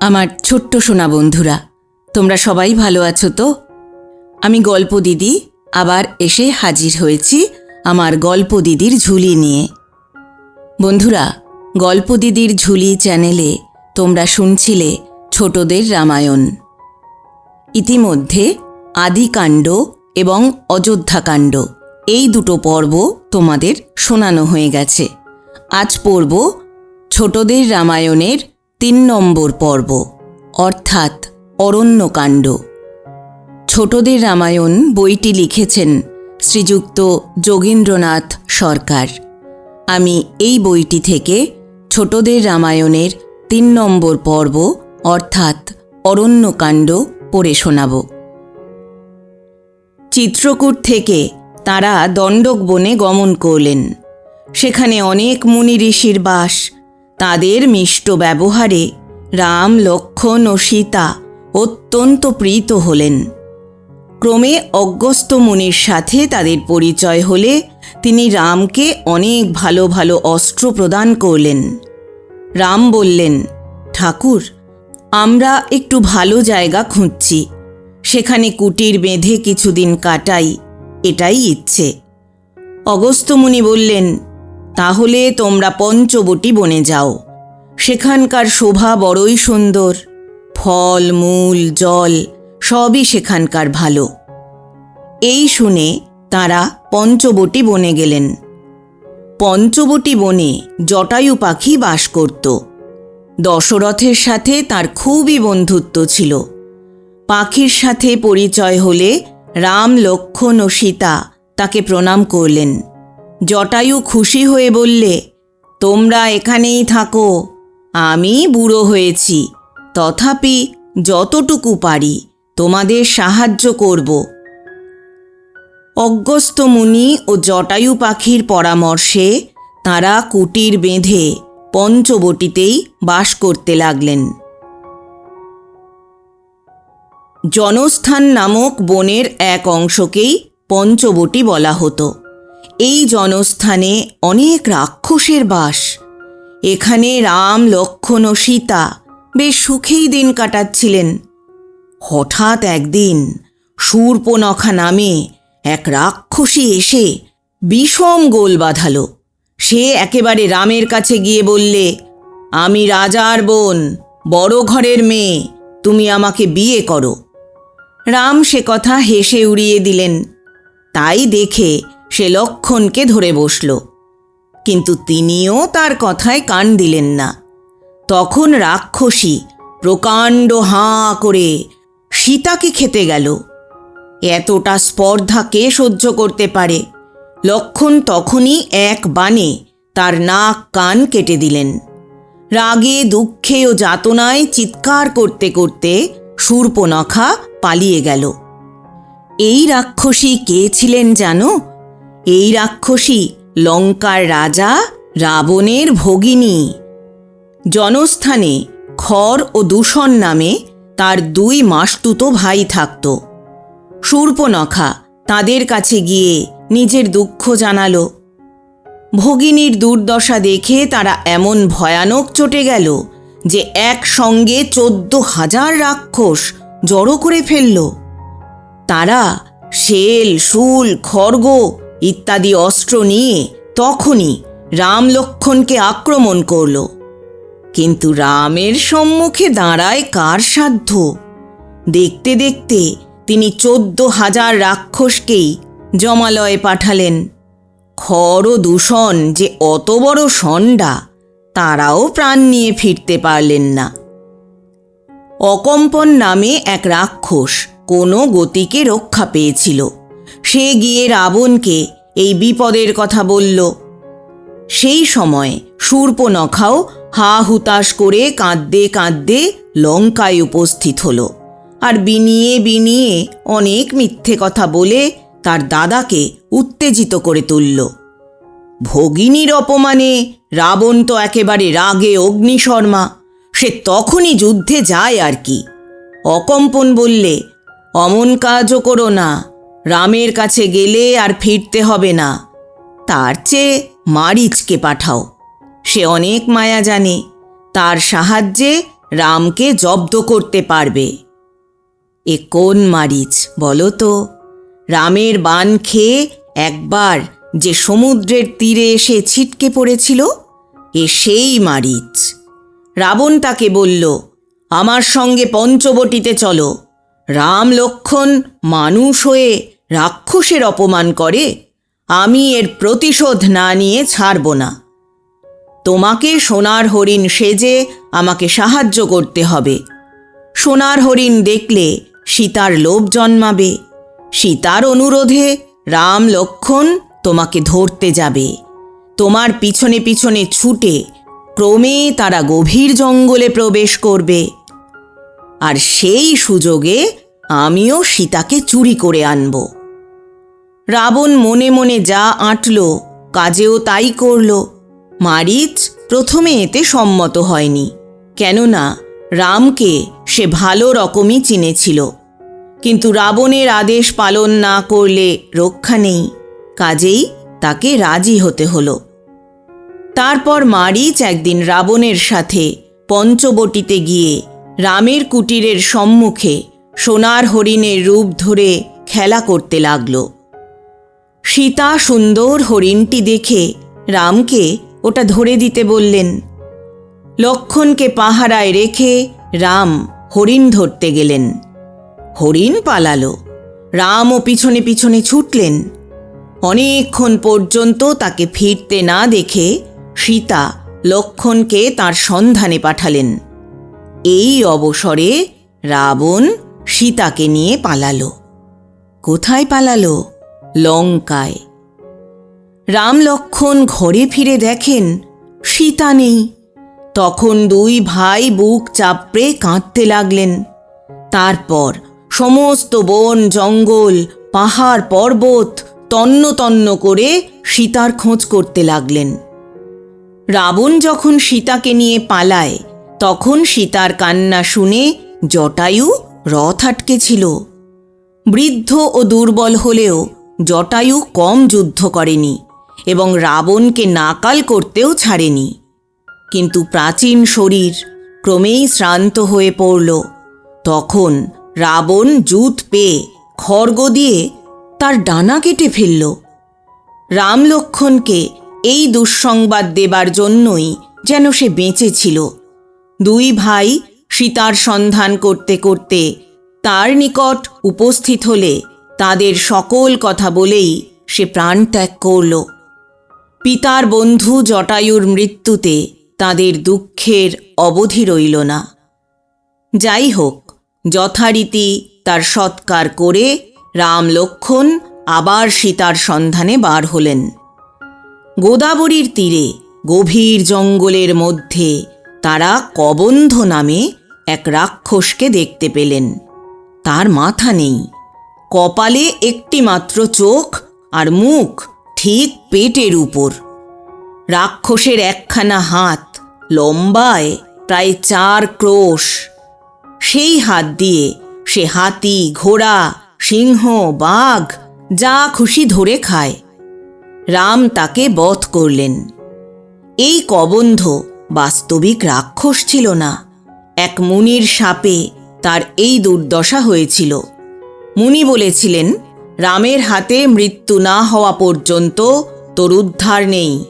আমার ছোট্ট সোনা বন্ধুরা, তোমরা সবাই ভালো আছো তো? আমি গল্প দিদি আবার এসে হাজির হয়েছি আমার গল্প দিদির ঝুলি নিয়ে। বন্ধুরা, গল্প দিদির ঝুলি চ্যানেলে তোমরা শুনছিলে ছোটদের রামায়ণ। ইতিমধ্যে আদিকাণ্ড এবং অযোধ্যাকাণ্ড, এই দুটো পর্ব তোমাদের শোনানো হয়ে গেছে। আজ পড়ব ছোটদের রামায়ণের তিন নম্বর পর্ব, অর্থাৎ অরণ্যকাণ্ড। ছোটদের রামায়ণ বইটি লিখেছেন শ্রীযুক্ত যোগীন্দ্রনাথ সরকার। আমি এই বইটি থেকে ছোটদের রামায়ণের তিন নম্বর পর্ব, অর্থাৎ অরণ্যকাণ্ড, পড়ে শোনাব। চিত্রকূট থেকে তারা দণ্ডক বনে গমন করলেন। সেখানে অনেক মুনি ঋষির বাস তাদের মিষ্ট ব্যবহারে রাম লক্ষ্মণ ও সীতা অত্যন্ত প্রীত হলেন। ক্রমে অজ্ঞস্ত মুনির সাথে তাদের পরিচয় হলে তিনি রামকে অনেক ভালো ভালো অস্ত্র প্রদান করলেন। রাম বললেন, ঠাকুর, আমরা একটু ভালো জায়গা খুঁজছি। সেখানে কুটির বেঁধে কিছুদিন কাটাই, এটাই ইচ্ছে। অগস্ত্যমুনি বললেন তাহলে তোমরা পঞ্চবটি বনে যাও। সেখানকার শোভা বড়ই সুন্দর। ফল, মূল, জল সবই সেখানকার ভালো। এই শুনে তারা পঞ্চবটি বনে গেলেন। পঞ্চবটি বনে জটায়ু পাখি বাস করত। দশরথের সাথে তার খুবই বন্ধুত্ব ছিল। পাখির সাথে পরিচয় হলে রাম, লক্ষ্মণ ও সীতা তাকে প্রণাম করলেন। জটায়ু খুশি হয়ে বললে, তোমরা এখানেই থাকো, আমি বুড়ো হয়েছি। তথাপি যতটুকু পারি, তোমাদের সাহায্য করব। অজ্ঞস্ত মুনি ও জটায়ু পাখির পরামর্শে তারা কুটির বেঁধে পঞ্চবটিতেই বাস করতে লাগলেন। জনস্থান নামক বনের এক অংশকেই পঞ্চবটি বলা হতো। এই জনস্থানে অনেক রাক্ষসের বাস। এখানে রাম লক্ষ্মণ ও সীতা বেশ সুখেই দিন কাটাচ্ছিলেন। হঠাৎ একদিন শূর্পনখা নামে এক রাক্ষসী এসে বিষম গোল বাঁধালো। সে একেবারে রামের কাছে গিয়ে বললে, আমি রাজার বোন, বড় ঘরের মেয়ে, তুমি আমাকে বিয়ে করো। রাম সে কথা হেসে উড়িয়ে দিলেন। তাই দেখে সে লক্ষণকে ধরে বসল। কিন্তু তিনিও তার কথায় কান দিলেন না। তখন রাক্ষসী প্রকাণ্ড হাঁ করে সীতাকে খেতে গেল। এতটা স্পর্ধা কে সহ্য করতে পারে? লক্ষণ তখনই এক বাণে তার নাক কান কেটে দিলেন। রাগে, দুঃখে ও যাতনায় চিৎকার করতে করতে শূর্পনখা পালিয়ে গেল। এই রাক্ষসী কে ছিলেন জানো? এই রাক্ষসী লঙ্কার রাজা, রাবণের ভগিনী। জনস্থানে খর ও দূষণ নামে তার দুই মাসতুতো ভাই থাকত। শূর্পনখা তাদের কাছে গিয়ে নিজের দুঃখ জানালো। ভগিনীর দুর্দশা দেখে তারা এমন ভয়ানক চটে গেল যে একসঙ্গে চোদ্দ হাজার রাক্ষস জড়ো করে ফেলল। তারা, শেল, শুল, খড়গ ইত্যাদি অস্ত্র নিয়ে তখনই রাম লক্ষণকে আক্রমণ করল। কিন্তু রামের সম্মুখে দাঁড়ায় কার সাধ্য? দেখতে দেখতে তিনি চোদ্দ হাজার রাক্ষসকেই জমালয়ে পাঠালেন। খর দূষণ যে অত বড় ষণ্ডা তারাও প্রাণ নিয়ে ফিরতে পারলেন না। অকম্পন নামে এক রাক্ষস কোনো গতিকে রক্ষা পেয়েছিল। সে গিয়ে রাবণকে এই বিপদের কথা বলল। সেই সময় শূর্পনখাও হা হুতাশ করে কাঁদতে কাঁদতে লঙ্কায় উপস্থিত হল আর বিনিয়ে বিনিয়ে অনেক মিথ্যে কথা বলে তার দাদাকে উত্তেজিত করে তুলল। ভগিনীর অপমানে রাবণ তো একেবারে রাগে অগ্নিশর্মা, সে তখনই যুদ্ধে যায় আর কি। অকম্পন বললে, অমন কাজও করো না রামের কাছে গেলে আর ফিরতে হবে না। তার চেয়ে মারিচকে পাঠাও। সে অনেক মায়া জানে। তার সাহায্যে রামকে জব্দ করতে পারবে। এ কোন মারিচ বলো তো? রামের বান খেয়ে একবার যে সমুদ্রের তীরে এসে ছিটকে পড়েছিল, এ সেই মারিচ। রাবণ তাকে বলল, আমার সঙ্গে পঞ্চবটিতে চলো। রাম লক্ষণ মানুষ হয়ে রাক্ষসের অপমান করে, আমি এর প্রতিশোধ না নিয়ে ছাড়ব না। তোমাকে সোনার হরিণ সেজে আমাকে সাহায্য করতে হবে। সোনার হরিণ দেখলে সীতার লোভ জন্মাবে। সীতার অনুরোধে রাম লক্ষণ তোমাকে ধরতে যাবে। তোমার পিছনে পিছনে ছুটে ক্রমে তারা গভীর জঙ্গলে প্রবেশ করবে। আর সেই সুযোগে আমিও সীতাকে চুরি করে আনব। রাবণ মনে মনে যা আঁটল, কাজেও তাই করল। মারিচ প্রথমে এতে সম্মত হয়নি, কেননা রামকে সে ভালো রকমই চিনেছিল। কিন্তু রাবণের আদেশ পালন না করলে রক্ষা নেই, কাজেই তাকে রাজি হতে হলো। তারপর মারিচ একদিন রাবণের সাথে পঞ্চবটিতে গিয়ে রামের কুটিরের সম্মুখে সোনার হরিণের রূপ ধরে খেলা করতে লাগল। সীতা সুন্দর হরিণটি দেখে রামকে ওটা ধরে দিতে বললেন, লক্ষণকে পাহারায় রেখে রাম হরিণ ধরতে গেলেন। হরিণ পালালো। রামও পিছনে পিছনে ছুটলেন। অনেকক্ষণ পর্যন্ত তাকে ফিরতে না দেখে সীতা লক্ষণকে তার সন্ধানে পাঠালেন। এই অবসরে রাবণ সীতাকে নিয়ে পালালো। কোথায় পালালো? লঙ্কায়। রাম লক্ষণ ঘরে ফিরে দেখেন সীতা নেই। তখন দুই ভাই বুক চাপড়ে কাঁদতে লাগলেন। তারপর সমস্ত বন, জঙ্গল, পাহাড়, পর্বত তন্ন তন্ন করে সীতার খোঁজ করতে লাগলেন। রাবণ যখন সীতাকে নিয়ে পালায় তখন সীতার কান্না শুনে জটায়ু রথ আটকে ছিল বৃদ্ধ ও দুর্বল হলেও জটায়ু কম যুদ্ধ করেনি এবং রাবণকে নাকাল করতেও ছাড়েনি। কিন্তু প্রাচীন শরীর ক্রমেই শ্রান্ত হয়ে পড়ল। তখন রাবণ জুত পেয়ে খড়গ দিয়ে তার ডানা কেটে ফেলল। রাম লক্ষণকে এই দুঃসংবাদ দেবার জন্যই যেন সে বেঁচেছিল দুই ভাই সীতার সন্ধান করতে করতে তার নিকট উপস্থিত হলে তাদের সকল কথা বলেই সে প্রাণত্যাগ করল। পিতার বন্ধু জটায়ুর মৃত্যুতে তাদের দুঃখের অবধি রইল না। যাই হোক, যথারীতি তার সৎকার করে রাম লক্ষণ আবার সীতার সন্ধানে বার হলেন। গোদাবরীর তীরে গভীর জঙ্গলের মধ্যে তারা কবন্ধ নামে এক রাক্ষসকে দেখতে পেলেন। তার মাথা নেই। কপালে একটি মাত্র চোখ আর মুখ ঠিক পেটের উপর। রাক্ষসের একখানা হাত লম্বায় প্রায় চার ক্রোশ। সেই হাত দিয়ে সে হাতি, ঘোড়া, সিংহ, বাঘ যা খুশি ধরে খায়। রাম তাকে বধ করলেন। এই কবন্ধ বাস্তবিক রাক্ষস ছিল না। এক মুনির সাপে তার এই দুর্দশা হয়েছিল। মুনি বলেছিলেন, রামের হাতে মৃত্যু না হওয়া পর্যন্ত তোর উদ্ধার নেই।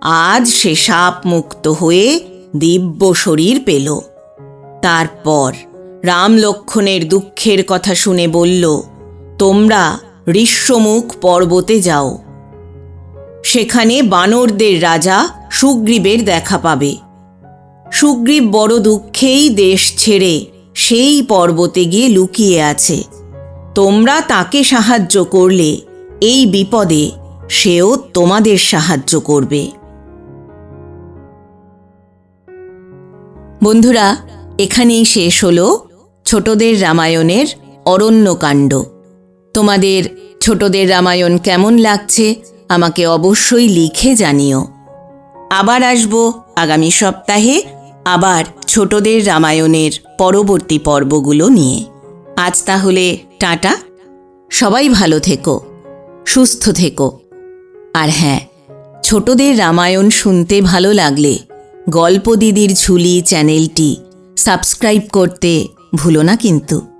আজ সে সাপ মুক্ত হয়ে দিব্য শরীর পেল। তারপর রাম লক্ষণের দুঃখের কথা শুনে বলল, তোমরা ঋষ্যমুখ পর্বতে যাও। সেখানে বানরদের রাজা সুগ্রীবের দেখা পাবে। সুগ্রীব বড় দুঃখেই দেশ ছেড়ে সেই পর্বতে গিয়ে লুকিয়ে আছে। তোমরা তাকে সাহায্য করলে, এই বিপদে সেও তোমাদের সাহায্য করবে। বন্ধুরা, এখানেই শেষ হলো ছোটদের রামায়ণের অরণ্যকাণ্ড। তোমাদের ছোটদের রামায়ণ কেমন লাগছে আমাকে অবশ্যই লিখে জানিও। আবার আসব আগামী সপ্তাহে আবার ছোটদের রামায়ণের পরবর্তী পর্বগুলো নিয়ে। আজ তাহলে টাটা। সবাই ভালো থেকো, সুস্থ থেকো। আর হ্যাঁ ছোটদের রামায়ণ শুনতে ভালো লাগলে গল্প দিদির ঝুলি চ্যানেলটি সাবস্ক্রাইব করতে ভুলো না কিন্তু।